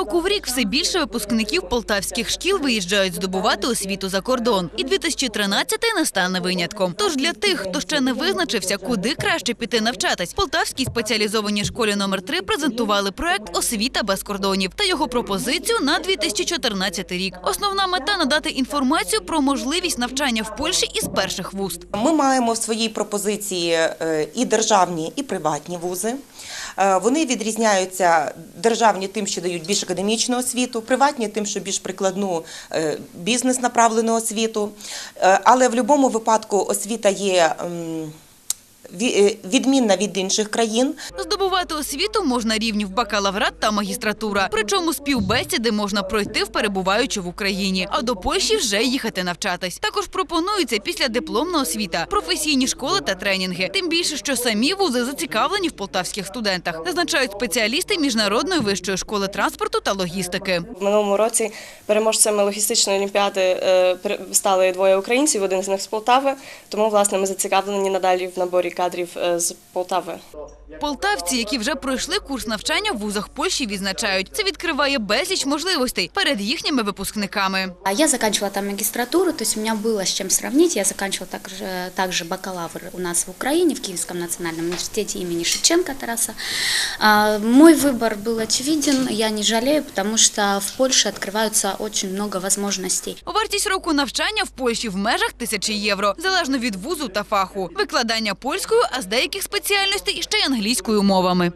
року в рік все більше випускників полтавських шкіл виїжджають здобувати освіту за кордон. І 2013-й не стане винятком. Тож для тих, хто ще не визначився, куди краще піти навчатись, Полтавській спеціалізованій школі номер 3 презентували проект Освіта без кордонів та його пропозицію на 2014 рік. Основна мета надати інформацію про можливість навчання в Польщі із перших вуст. Ми маємо в своїй пропозиції е, і державні, і приватні вузи. Е, Вони відрізняються державні тим, що дають більш академічну освіту, приватні тим, що більш прикладну е, бізнес-направлену освіту. Е, Але в будь-якому випадку освіта є відмінна від інших країн. Здобувати освіту можна рівнів бакалаврат та магістратура. Причому співбесіди можна пройти в перебуваючи в Україні, а до Польщі вже їхати навчатись. Також пропонується після дипломна освіта, професійні школи та тренінги. Тим більше, що самі вузи зацікавлені в полтавських студентах, зазначають спеціалісти міжнародної вищої школи транспорту та логістики. В минулому році переможцями логістичної олімпіади е, стали двоє українців, один з них з Полтави. Тому власне ми зацікавлені надалі в наборі кадрів е, з Полтави. Полтавці, які вже пройшли курс навчання в вузах Польщі, відзначають, це відкриває безліч можливостей перед їхніми випускниками. А Я заканчивала там магистратуру, то есть у меня было с чем сравнить. Я заканчивала также, также бакалавр у нас в Украине, в Киевском национальном университете имени Шевченко Тараса. А, Мой выбор был очевиден, я не жалею, потому что в Польше открываются очень много возможностей. Вартість року навчання в Польщі в межах тисячі євро, залежно від вузу та фаху. Викладання польською, а з деяких спеціальностей ще й англійською мовами.